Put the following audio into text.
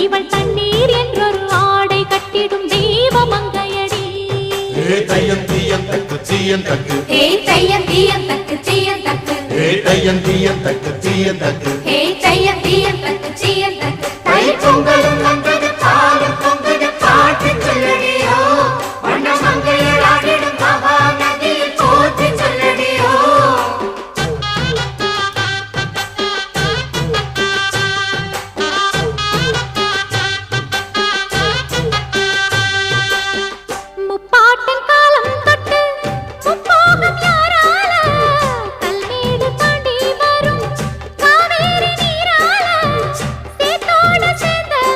இவள் தண்ணீர் என்றொரு ஆடை கட்டிடும் தெய்வ மங்கையடி ஏ தையன் தீயன் தக்கு தீயன் தக்கு. ஹே தையம் தீயம் தக்கு தீயம் தக்கு. ஏ தையன் தீயன் தக்கு தீயன் தக்கு. ஹே